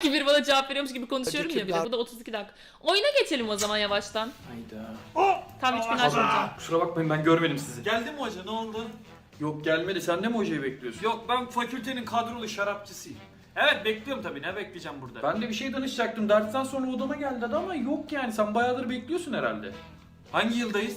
ki bir bana cevap veriyormuş gibi konuşuyorum ya bir de. Bu da 32 dakika. Oyuna geçelim o zaman yavaştan. Hayda. Tam 3000 açmayacağım. Kusura bakmayın ben görmedim sizi. Geldi mi hoca ne oldu? Yok gelmedi. Sen de mi hocayı bekliyorsun? Yok ben fakültenin kadrolu şarapçısıyım. Evet bekliyorum tabii ne bekleyeceğim burada. Ben de bir şey danışacaktım. Dersten sonra odama geldi dedi ama yok yani. Sen bayağıdır bekliyorsun herhalde. Hangi yıldayız?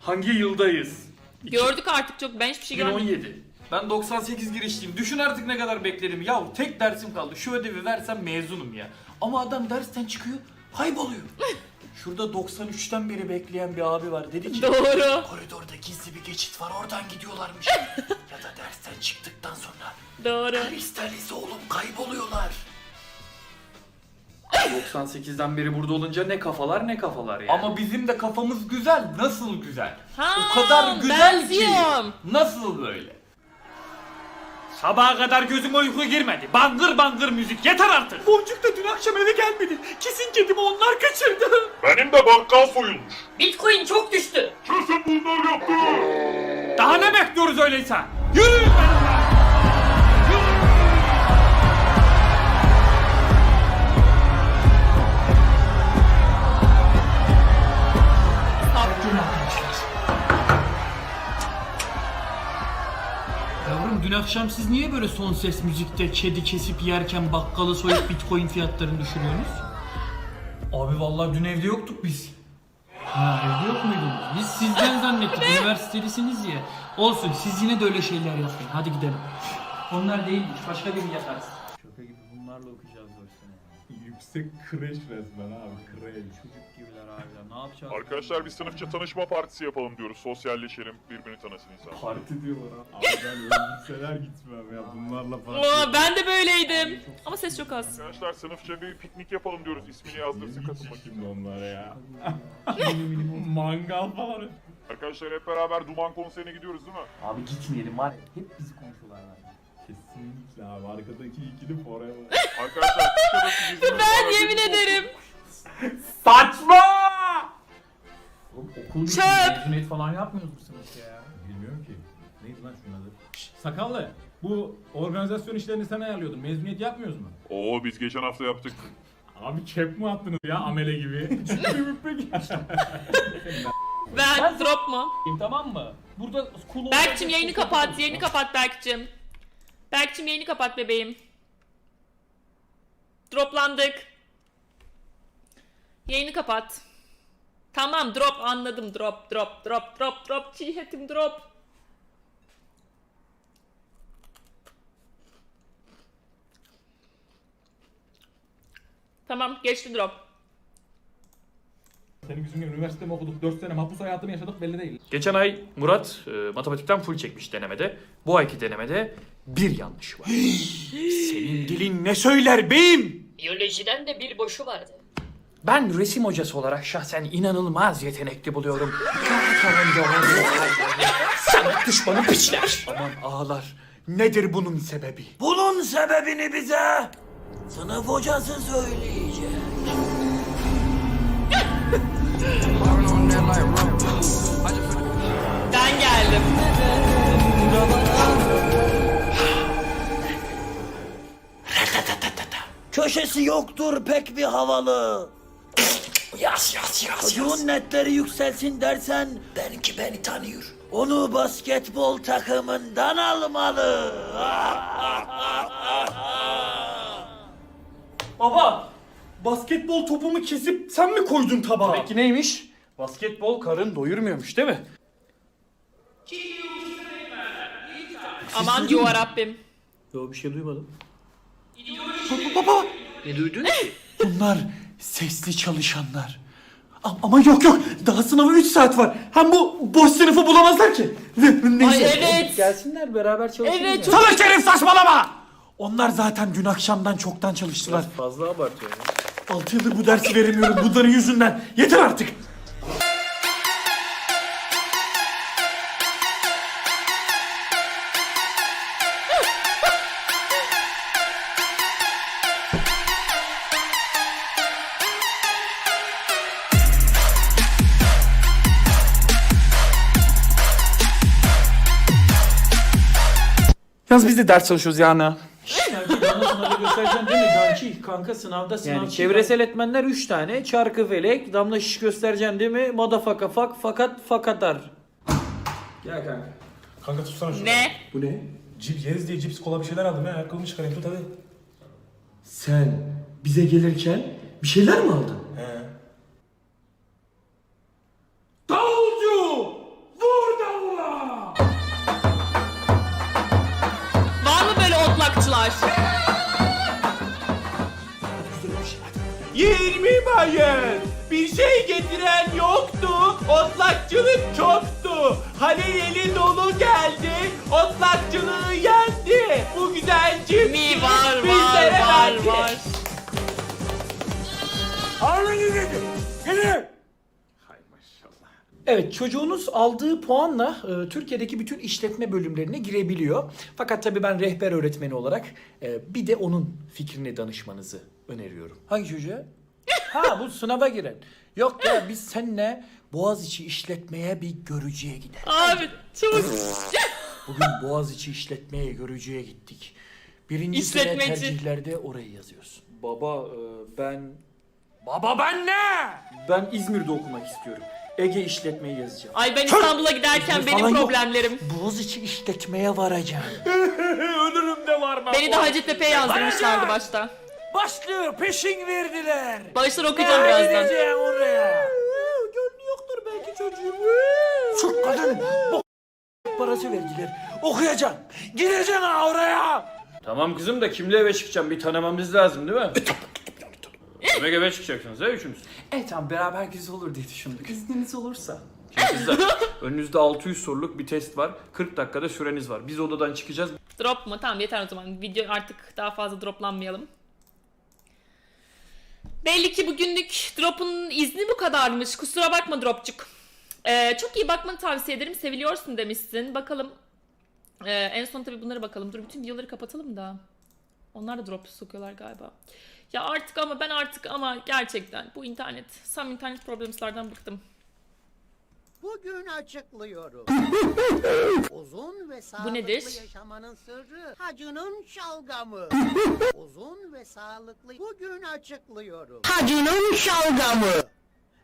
Hangi yıldayız? Gördük artık çok. Ben hiçbir şey görmedim. 2017. Ben 98 girişliyim. Düşün artık ne kadar bekledim. Ya tek dersim kaldı. Şu ödevi versem mezunum ya. Ama adam dersten çıkıyor, kayboluyor. Şurada 93'ten beri bekleyen bir abi var. Dedi ki Doğru. koridorda gizli bir geçit var oradan gidiyorlarmış. ya da dersten çıktıktan sonra Doğru. kristalize olup kayboluyorlar. 98'den beri burada olunca ne kafalar ne kafalar yani. Ama bizim de kafamız güzel. Nasıl güzel? Ha, o kadar güzel ki. Nasıl böyle? Sabaha kadar gözüme uyku girmedi. Bangır bangır müzik yeter artık. Boncuk da dün akşam eve gelmedi. Kesin kedimi onlar kaçırdı. Benim de bakkal soyulmuş. Bitcoin çok düştü. Kesin bunlar yaptı. Daha ne bekliyoruz öyleyse? Yürüyün benimle. Akşam siz niye böyle son ses müzikte kedi kesip yerken bakkalı soyup bitcoin fiyatlarını düşürüyorsunuz? Abi vallahi dün evde yoktuk biz. Ha evde yok muydunuz? Biz sizden zannettik üniversitelisiniz ya. Olsun siz yine de öyle şeyler yapmayın. Hadi gidelim. Onlar değilmiş. Başka birini yaparız. Şaka gibi bunlarla okuyacağız dersini. Yüksek kreş resmen abi kreş. Çocuk gibiler abiler. Ne yapacağız? Arkadaşlar bir sınıfça tanışma partisi yapalım diyoruz. Sosyalleşelim, birbirini tanısın insan. Parti diyorlar abi. Abi ben öldürseler gitmem ya bunlarla parti. Oo, ben de böyleydim. Ama ses çok az. Arkadaşlar sınıfça bir piknik yapalım diyoruz. İsmini yazdırsın katılmak için. onlara ya. Mangal falan. Arkadaşlar hep beraber Duman konserine gidiyoruz değil mi? Abi gitmeyelim var ya. Hep bizi konuşuyorlar lan. Kesinlikle abi arkadaki ikili forever. Arkadaşlar bizim Ben yemin ederim. Saçma! Oğlum okul Çöp. mezuniyet falan yapmıyoruz bu sınıfta ya. Bilmiyorum ki. Neydi lan şunun adı? Sakallı. Bu organizasyon işlerini sen ayarlıyordun. Mezuniyet yapmıyoruz mu? Oo biz geçen hafta yaptık. Abi kep mi attınız ya amele gibi? Peki. Ben drop mu? Tamam mı? Burada cool Berk'cim yayını kapat. Yayını kapat Berk'cim. Berk'cim yayını kapat bebeğim. Droplandık. Yayını kapat. Tamam drop anladım drop drop drop drop drop çiğhetim drop. Tamam geçti drop. Senin yüzünden üniversite mi okuduk? 4 sene mahpus hayatımı yaşadık belli değil. Geçen ay Murat e, matematikten full çekmiş denemede. Bu ayki denemede bir yanlış var. Senin dilin ne söyler beyim? Biyolojiden de bir boşu vardı. Ben resim hocası olarak şahsen inanılmaz yetenekli buluyorum. Sanat düşmanı piçler. Aman ağlar. Nedir bunun sebebi? Bunun sebebini bize sınıf hocası söyleyecek. Ben geldim. Köşesi yoktur pek bir havalı. Yaz yaz yaz Çocuğun netleri yükselsin dersen belki beni tanıyor. Onu basketbol takımından almalı. Baba, basketbol topumu kesip sen mi koydun tabağa? Peki neymiş? Basketbol karın doyurmuyormuş değil mi? Aman yarabbim. Yo bir şey duymadım. Baba, Ne duydun ki? bunlar sesli çalışanlar. A- Ama yok yok, daha sınava 3 saat var. Hem bu boş sınıfı bulamazlar ki. Neyse. Ay evet. Gelsinler beraber çalışalım Evet ya. Salak herif saçmalama! Onlar zaten dün akşamdan çoktan çalıştılar. Fazla abartıyor. 6 yıldır bu dersi veremiyorum bunların yüzünden. Yeter artık. Yalnız biz de ders çalışıyoruz yani. Göstereceğim değil mi Ganki? tercih kanka sınavda sınav. Yani çevresel etmenler 3 tane. Çarkı felek, damla şiş göstereceksin değil mi? Madafaka fak, fakat fakatar. Gel kanka. Kanka tutsana şunu. Ne? Bu ne? Cip yeriz diye cips kola bir şeyler aldım ya. Ayakkabımı çıkarayım tut hadi. Sen bize gelirken bir şeyler mi aldın? 20 bayır. Bir şey getiren yoktu. Otlakçılık çoktu. Halil eli dolu geldi. Otlakçılığı yendi. Bu güzel cips Mi var var bizlere var verdi. var. Evet çocuğunuz aldığı puanla e, Türkiye'deki bütün işletme bölümlerine girebiliyor. Fakat tabii ben rehber öğretmeni olarak e, bir de onun fikrine danışmanızı öneriyorum. Hangi çocuğa? Ha bu sınava giren. Yok ya biz seninle Boğaziçi işletmeye bir görücüye gidelim. Abi çabuk. Bugün Boğaziçi işletmeye görücüye gittik. Birinci sene İşletmeci. tercihlerde orayı yazıyorsun. Baba e, ben... Baba ben ne? Ben İzmir'de okumak istiyorum. Ege işletmeyi yazacağım. Ay ben İstanbul'a giderken Falan benim yok. problemlerim. Boğaziçi işletmeye varacağım. Ölürüm de var? Beni de Hacettepe'ye yazdırmışlardı başta. Başlıyor peşin verdiler. Bağışları okuyacağım birazdan. Gideceğim oraya. Gönlü yoktur belki çocuğum. Çok kadın. Bok parası verdiler. Okuyacaksın. Gireceksin ha oraya. Tamam kızım da kimle eve çıkacağım bir tanımamız lazım değil mi? Demek eve çıkacaksınız ha üçünüz. Evet tamam beraber güzel olur diye düşündük. İzniniz olursa. Şimdi kızlar önünüzde 600 soruluk bir test var. 40 dakikada süreniz var. Biz odadan çıkacağız. Drop mu? Tamam yeter o zaman. Video artık daha fazla droplanmayalım. Belli ki bugünlük drop'un izni bu kadarmış. Kusura bakma dropçuk. Ee, çok iyi bakmanı tavsiye ederim. Seviliyorsun demişsin. Bakalım. Ee, en son tabii bunlara bakalım. Dur bütün videoları kapatalım da. Onlar da drop sokuyorlar galiba. Ya artık ama ben artık ama gerçekten bu internet. Sam internet problemslerden bıktım. Bugün açıklıyorum. Uzun ve sağlıklı nedir? yaşamanın sırrı hacının şalgamı. Uzun ve sağlıklı bugün açıklıyorum. Hacının şalgamı.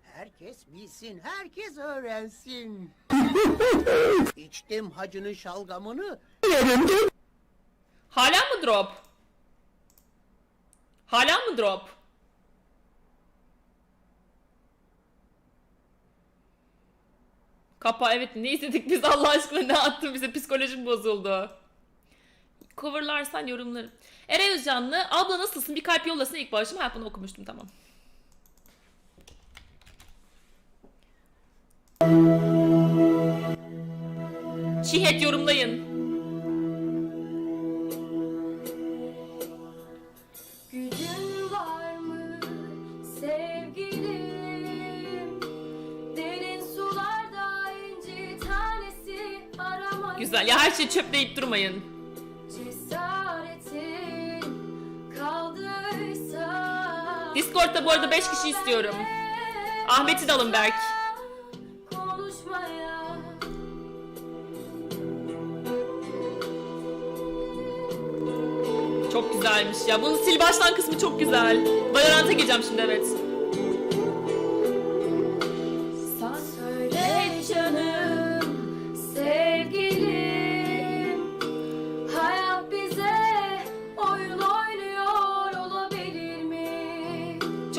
Herkes bilsin, herkes öğrensin. İçtim hacının şalgamını, Hala mı drop? Hala mı drop? Kapa evet ne izledik biz Allah aşkına ne attın bize psikolojim bozuldu. Coverlarsan yorumlarım. Eren Özcanlı abla nasılsın bir kalp yollasın ilk bağışım ha bunu okumuştum tamam. Şihet yorumlayın. Güzel ya her şeyi çöpleyip durmayın. Discord'da bu arada 5 kişi istiyorum. Ahmet'i de alın Berk. Çok güzelmiş ya. Bunun sil baştan kısmı çok güzel. Valorant'a gireceğim şimdi evet.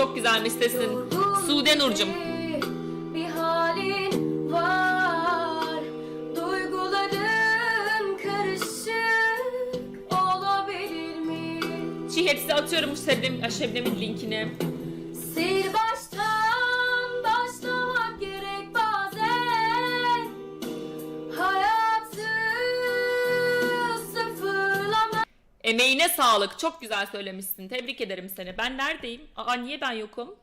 Çok güzelmiş sesin. Sude Nurcum. Bir halin var Duyguların karışık olabilir mi? Şihet size atıyorum Şebnem, Şebnem'in linkini. Emeğine sağlık. Çok güzel söylemişsin. Tebrik ederim seni. Ben neredeyim? Aa niye ben yokum?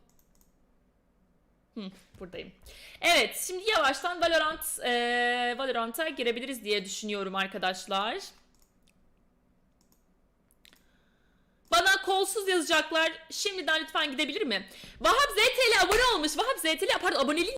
Hı, buradayım. Evet, şimdi yavaştan Valorant, eee Valorant'a girebiliriz diye düşünüyorum arkadaşlar. Bana kolsuz yazacaklar. Şimdiden lütfen gidebilir mi? Vahap ZTL abone olmuş. Vahap ZTL pardon aboneliği